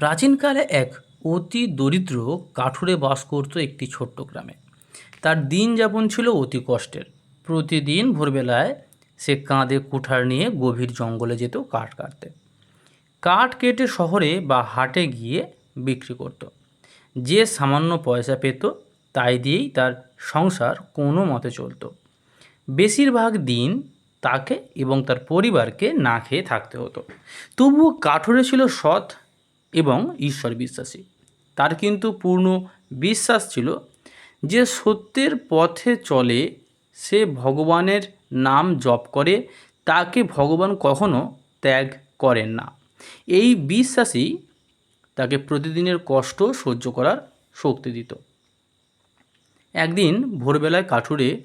প্রাচীনকালে এক অতি দরিদ্র কাঠুরে বাস করত একটি ছোট্ট গ্রামে। তার দিন যাপন ছিল অতি কষ্টের। প্রতিদিন ভোরবেলায় সে কাঁধে কুঠার নিয়ে গভীর জঙ্গলে যেত কাঠ কাটতে। কাঠ কেটে শহরে বা হাটে গিয়ে বিক্রি করত। যে সামান্য পয়সা পেত, তাই দিয়েই তার সংসার কোনো মতে চলতো। বেশিরভাগ দিন তাকে এবং তার পরিবারকে না খেয়ে থাকতে হতো। তবুও কাঠুরে ছিল সৎ এবং ঈশ্বর বিশ্বাসী। তার কিন্তু পূর্ণ বিশ্বাস ছিল যে সত্যের পথে চলে সে ভগবানের নাম জপ করে, তাকে ভগবান কখনো ত্যাগ করেন না। এই বিশ্বাসই তাকে প্রতিদিনের কষ্ট সহ্য করার শক্তি দিত। একদিন ভোরবেলায় কাঠুরে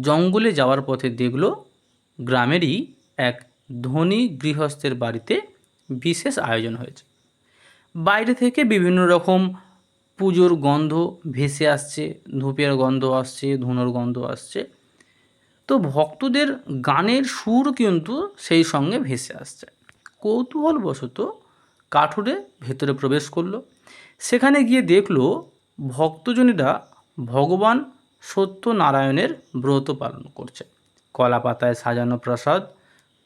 জঙ্গলে যাওয়ার পথে দেখল গ্রামেরই এক ধনী গৃহস্থের বাড়িতে বিশেষ আয়োজন হয়েছে। বাইরে থেকে বিভিন্ন রকম পুজোর গন্ধ ভেসে আসছে, ধূপের গন্ধ আসছে, ধুনোর গন্ধ আসছে। তো ভক্তদের গানের সুর কিন্তু সেই সঙ্গে ভেসে আসছে। কৌতূহলবশত কাঠুরে ভেতরে প্রবেশ করল। সেখানে গিয়ে দেখল ভক্তজনেরা ভগবান সত্যনারায়ণের ব্রত পালন করছে। কলা পাতায় সাজানো প্রসাদ,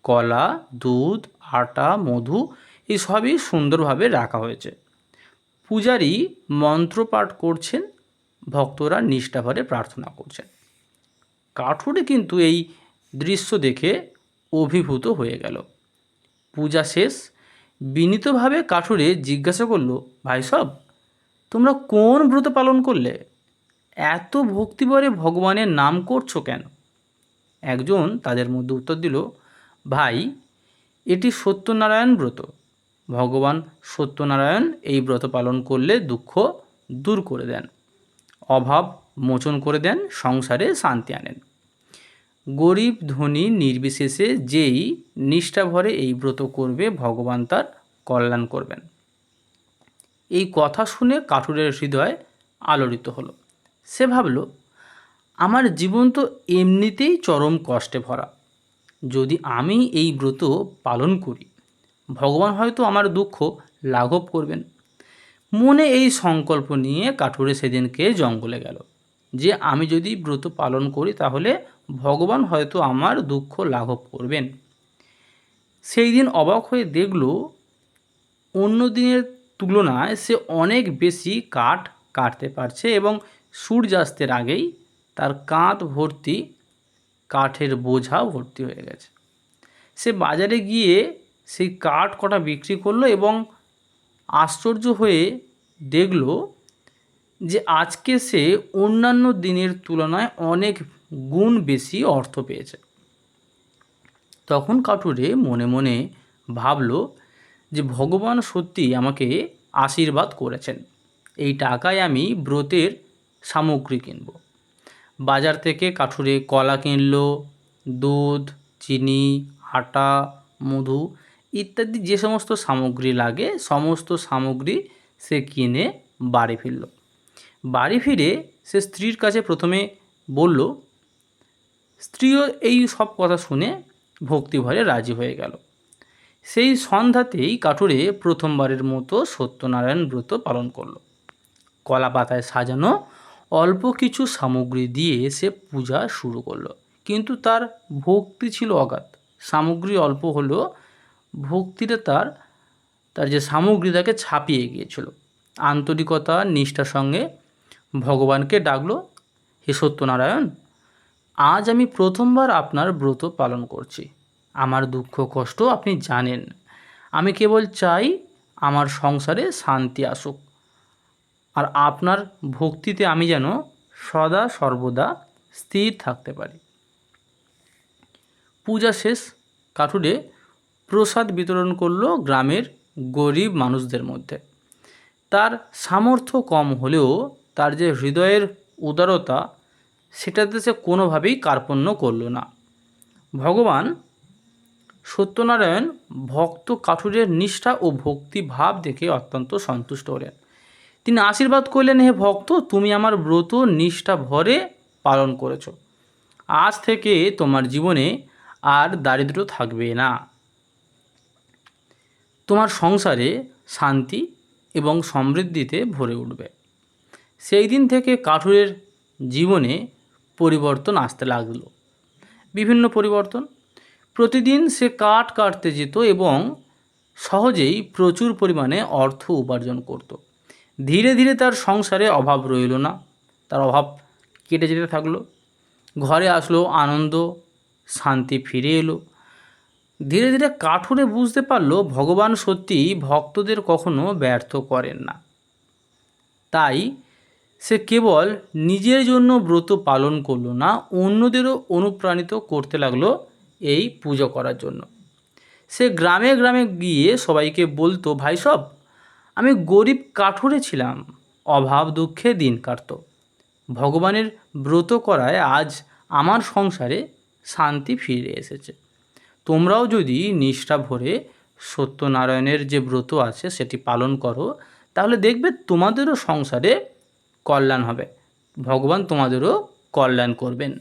কলা, দুধ, আটা, মধু এই সবই সুন্দরভাবে রাখা হয়েছে। পূজারী মন্ত্রপাঠ করছেন, ভক্তরা নিষ্ঠাভরে প্রার্থনা করছেন। কাঠুরে কিন্তু এই দৃশ্য দেখে অভিভূত হয়ে গেল। পূজা শেষ, বিনীতভাবে কাঠুরে জিজ্ঞাসা করল, ভাই সব, তোমরা কোন ব্রত পালন করলে? এত ভক্তিভরে ভগবানের নাম করছ কেন? একজন তাদের মধ্যে উত্তর দিল, ভাই, এটি সত্যনারায়ণ ব্রত। ভগবান সত্যনারায়ণ এই ব্রত পালন করলে দুঃখ দূর করে দেন, অভাব মোচন করে দেন, সংসারে শান্তি আনেন। গরিব ধনী নির্বিশেষে যেই নিষ্ঠাভরে এই ব্রত করবে, ভগবান তার কল্যাণ করবেন। এই কথা শুনে কাঠুরের হৃদয় আলোড়িত হলো। সে ভাবল, আমার জীবন তো এমনিতেই চরম কষ্টে ভরা। যদি আমি এই ব্রত পালন করি ভগবান হয়তো আমার দুঃখ লাঘব করবেন। মনে এই সংকল্প নিয়ে কাঠুরে সেদিনকে জঙ্গলে গেল। যে আমি যদি ব্রত পালন করি তাহলে ভগবান হয়তো আমার দুঃখ লাঘব করবেন। সেই দিন অবাক হয়ে দেখল, অন্য দিনের তুলনায় সে অনেক বেশি কাঠ কাটতে পারছে এবং সূর্যাস্তের আগেই তার কাঁধ ভর্তি কাঠের বোঝা ভর্তি হয়ে গেছে। সে বাজারে গিয়ে সেই কাঠ কটা বিক্রি করল এবং আশ্চর্য হয়ে দেখল যে আজকে সে অন্যান্য দিনের তুলনায় অনেক গুণ বেশি অর্থ পেয়েছে। তখন কাঠুরে মনে মনে ভাবল যে ভগবান সত্যি আমাকে আশীর্বাদ করেছেন। এই টাকায় আমি ব্রতের সামগ্রী কিনব। বাজার থেকে কাঠুরে কলা কিনলো, দুধ, চিনি, আটা, মধু ইত্যাদি যে সমস্ত সামগ্রী লাগে, সমস্ত সামগ্রী সে কিনে বাড়ি ফিরল। বাড়ি ফিরে সে স্ত্রীর কাছে প্রথমে বলল, স্ত্রীও এই সব কথা শুনে ভক্তিভরে রাজি হয়ে গেল। সেই সন্ধ্যাতেই কাঠুরে প্রথমবারের মতো সত্যনারায়ণ ব্রত পালন করল। কলা পাতায় সাজানো অল্প কিছু সামগ্রী দিয়ে সে পূজা শুরু করল। কিন্তু তার ভক্তি ছিল অগাধ। সামগ্রী অল্প হলেও ভক্তিটা তার তার যে সামগ্রী তাকে ছাপিয়ে গিয়েছিল। আন্তরিকতা, নিষ্ঠার সঙ্গে ভগবানকে ডাকলো, হে সত্যনারায়ণ, আজ আমি প্রথমবার আপনার ব্রত পালন করছি। আমার দুঃখ, কষ্ট আপনি জানেন। আমি কেবল চাই আমার সংসারে শান্তি আসুক। আর আপনার ভক্তিতে আমি যেন সদা সর্বদা স্থির থাকতে পারি। পূজা শেষ, কাঠুরে প্রসাদ বিতরণ করল গ্রামের গরিব মানুষদের মধ্যে। তার সামর্থ্য কম হলেও তার যে হৃদয়ের উদারতা, সেটাতে সে কোনোভাবেই কার্পণ্য করল না। ভগবান সত্যনারায়ণ ভক্ত কাঠুরের নিষ্ঠা ও ভক্তি ভাব দেখে অত্যন্ত সন্তুষ্ট হলেন। তিনি আশীর্বাদ করলেন, হে ভক্ত, তুমি আমার ব্রত নিষ্ঠা ভরে পালন করেছ। আজ থেকে তোমার জীবনে আর দারিদ্র থাকবে না। তোমার সংসারে শান্তি এবং সমৃদ্ধিতে ভরে উঠবে। সেই দিন থেকে কাঠুরের জীবনে পরিবর্তন আসতে লাগল। বিভিন্ন পরিবর্তন। প্রতিদিন সে কাঠ কাটতে যেত এবং সহজেই প্রচুর পরিমাণে অর্থ উপার্জন করত। ধীরে ধীরে তার সংসারে অভাব রইল না। তার অভাব কেটে যেতে থাকল। ঘরে আসলো আনন্দ, শান্তি ফিরে এলো। ধীরে ধীরে কাঠুরে বুঝতে পারল ভগবান সত্যি ভক্তদের কখনো ব্যর্থ করেন না। তাই সে কেবল নিজের জন্য ব্রত পালন করল না, অন্যদেরও অনুপ্রাণিত করতে লাগল এই পুজো করার জন্য। সে গ্রামে গ্রামে গিয়ে সবাইকে বলতো, ভাই সব, আমি গরিব কাঠুরে ছিলাম, অভাব দুঃখে দিন কাটত। ভগবানের ব্রত করায় আজ আমার সংসারে শান্তি ফিরে এসেছে। তোমরাও যদি নিষ্ঠা ভরে সত্যনারায়ণের যে ব্রত আছে সেটি পালন করো, তাহলে দেখবে তোমাদেরও সংসারে কল্যাণ হবে। ভগবান তোমাদেরও কল্যাণ করবেন।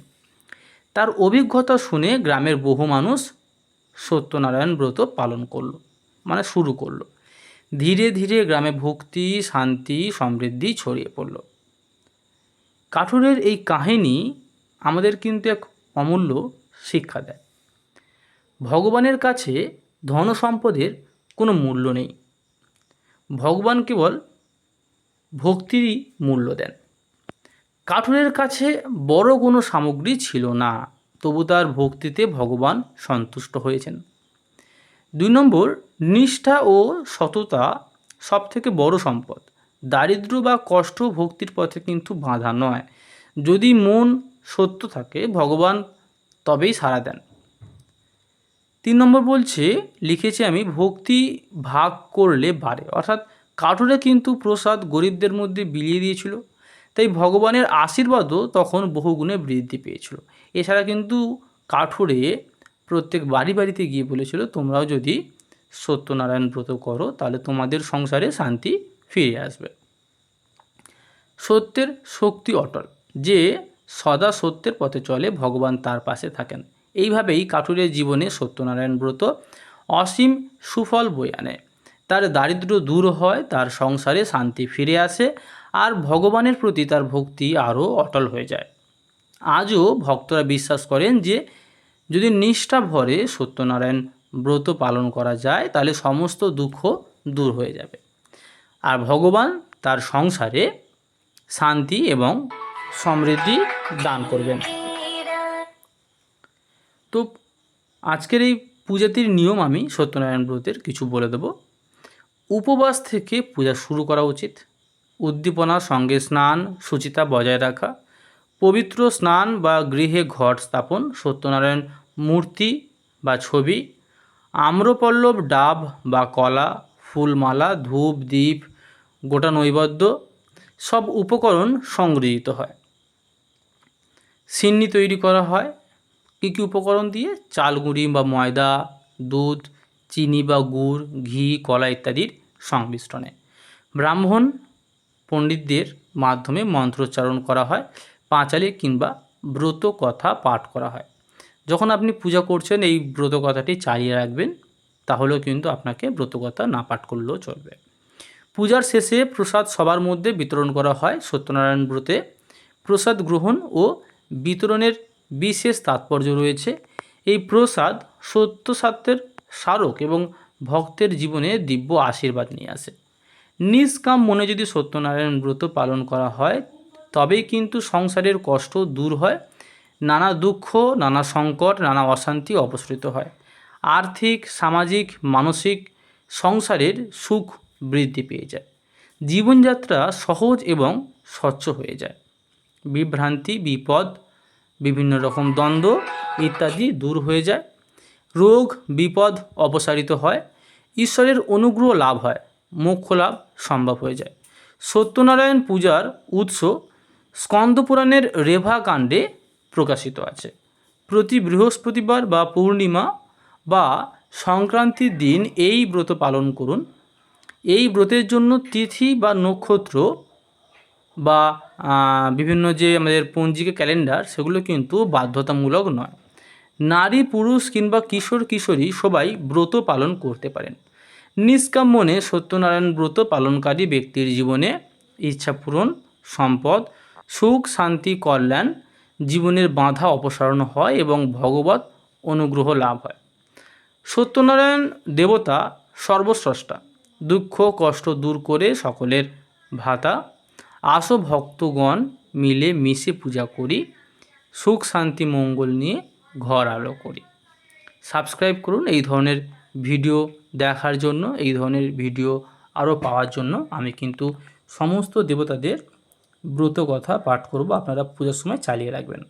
তার অভিজ্ঞতা শুনে গ্রামের বহু মানুষ সত্যনারায়ণ ব্রত পালন করল মানে শুরু করল। ধীরে ধীরে গ্রামে ভক্তি, শান্তি, সমৃদ্ধি ছড়িয়ে পড়ল। কাঠুরের এই কাহিনী আমাদের কিন্তু এক অমূল্য শিক্ষা দেয়। ভগবানের কাছে ধন সম্পদের কোনো মূল্য নেই। ভগবান কেবল ভক্তিরই মূল্য দেন। কাঠুরের কাছে বড় কোনো সামগ্রী ছিল না, তবু তার ভক্তিতে ভগবান সন্তুষ্ট হয়েছেন। দুই নম্বর, নিষ্ঠা ও সততা সব থেকে বড় সম্পদ। দারিদ্র বা কষ্ট ভক্তির পথে কিন্তু বাধা নয়। যদি মন সত্য থাকে, ভগবান তবেই সাড়া দেন। তিন নম্বর বলছে, লিখেছি আমি, ভক্তি ভাগ করলে বাড়ে। অর্থাৎ কাঠুরে কিন্তু প্রসাদ গরিবদের মধ্যে বিলিয়ে দিয়েছিল। তাই ভগবানের আশীর্বাদও তখন বহুগুণে বৃদ্ধি পেয়েছিল। এছাড়া কিন্তু কাঠুরে প্রত্যেক বাড়ি বাড়িতে গিয়ে বলেছিল, তোমরাও যদি সত্যনারায়ণ ব্রত করো, তাহলে তোমাদের সংসারে শান্তি ফিরে আসবে। সত্যের শক্তি অটল, যে সদা সত্যের পথে চলে, ভগবান তার পাশে থাকেন। এইভাবেই কাঠুরের জীবনে সত্যনারায়ণ ব্রত অসীম সুফল বয়ে আনে। তার দারিদ্র দূর হয়, তার সংসারে শান্তি ফিরে আসে আর ভগবানের প্রতি তার ভক্তি আরও অটল হয়ে যায়। আজও ভক্তরা বিশ্বাস করেন যে, যদি নিষ্ঠা ভরে সত্যনারায়ণ ব্রত পালন করা যায়, তাহলে সমস্ত দুঃখ দূর হয়ে যাবে। আর ভগবান তার সংসারে শান্তি এবং সমৃদ্ধি দান করবেন। তো আজকের এই পূজাতির নিয়ম আমি সত্যনারায়ণ ব্রতের কিছু বলে দেব। উপবাস থেকে পূজা শুরু করা উচিত। উদ্দীপনার সঙ্গে স্নান, সুচিতা বজায় রাখা, পবিত্র স্নান বা গৃহে ঘট স্থাপন, সত্যনারায়ণ মূর্তি বা ছবি, আম্রপল্লব ডাব বা কলা, ফুলমালা, ধূপ দ্বীপ গোটা নৈবেদ্য, সব উপকরণ সংগৃহীত হয়। সিন্নি তৈরি করা হয়। কী কী উপকরণ দিয়ে? চাল, গুঁড়ি বা ময়দা, দুধ, চিনি বা গুড়, ঘি, কলা ইত্যাদির সংমিশ্রণে। ব্রাহ্মণ পণ্ডিতদের মাধ্যমে মন্ত্রোচ্চারণ করা হয়, পাঁচালি কিংবা ব্রত কথা পাঠ করা হয়। যখন আপনি পূজা করছেন, এই ব্রত কথাটি চালিয়ে রাখবেন, তাহলেও কিন্তু আপনাকে ব্রত কথা না পাঠ করলেও চলবে। পূজার শেষে প্রসাদ সবার মধ্যে বিতরণ করা হয় সত্যনারায়ণ ব্রতে। প্রসাদ গ্রহণ ও বিতরণের বিশেষ তাৎপর্য রয়েছে। এই প্রসাদ সত্য সত্যের স্মারক এবং ভক্তের জীবনে দিব্য আশীর্বাদ নিয়ে আসে। নিষ্কাম মনে যদি সত্যনারায়ণ ব্রত পালন করা হয়, তবেই কিন্তু সংসারের কষ্ট দূর হয়, নানা দুঃখ, নানা সংকট, নানা অশান্তি অপসৃত হয়। আর্থিক, সামাজিক, মানসিক সংসারের সুখ বৃদ্ধি পেয়ে যায়। জীবনযাত্রা সহজ এবং স্বচ্ছ হয়ে যায়। বিভ্রান্তি, বিপদ বিভিন্ন রকম দ্বন্দ্ব ইত্যাদি দূর হয়ে যায়। রোগ, বিপদ অপসারিত হয়। ঈশ্বরের অনুগ্রহ লাভ হয়। মোক্ষ লাভ সম্ভব হয়ে যায়। সত্যনারায়ণ পূজার উৎস স্কন্দপুরাণের রেভা কাণ্ডে প্রকাশিত আছে। প্রতি বৃহস্পতিবার বা পূর্ণিমা বা সংক্রান্তির দিন এই ব্রত পালন করুন। এই ব্রতের জন্য তিথি বা নক্ষত্র বা বিভিন্ন যে আমাদের পঞ্জিকা ক্যালেন্ডার, সেগুলো কিন্তু বাধ্যতামূলক নয়। নারী, পুরুষ কিংবা কিশোর, কিশোরী সবাই ব্রত পালন করতে পারেন। নিষ্কাম মনে সত্যনারায়ণ ব্রত পালনকারী ব্যক্তির জীবনে ইচ্ছা পূরণ, সম্পদ, সুখ, শান্তি, কল্যাণ, জীবনের বাধা অপসারণ হয় এবং ভগবত অনুগ্রহ লাভ হয়। সত্যনারায়ণ দেবতা সর্বস্রষ্টা। দুঃখ, কষ্ট দূর করে সকলের ভাতা আসো ভক্তগণ মিলে মিশে পূজা করি, সুখ, শান্তি, মঙ্গল নিয়ে ঘর আলো করি। সাবস্ক্রাইব করুন এই ধরনের ভিডিও দেখার জন্য, এই ধরনের ভিডিও আরও পাওয়ার জন্য। আমি কিন্তু সমস্ত দেবতাদের ব্রত কথা পাঠ করব, আপনারা পূজার সময় চালিয়ে রাখবেন।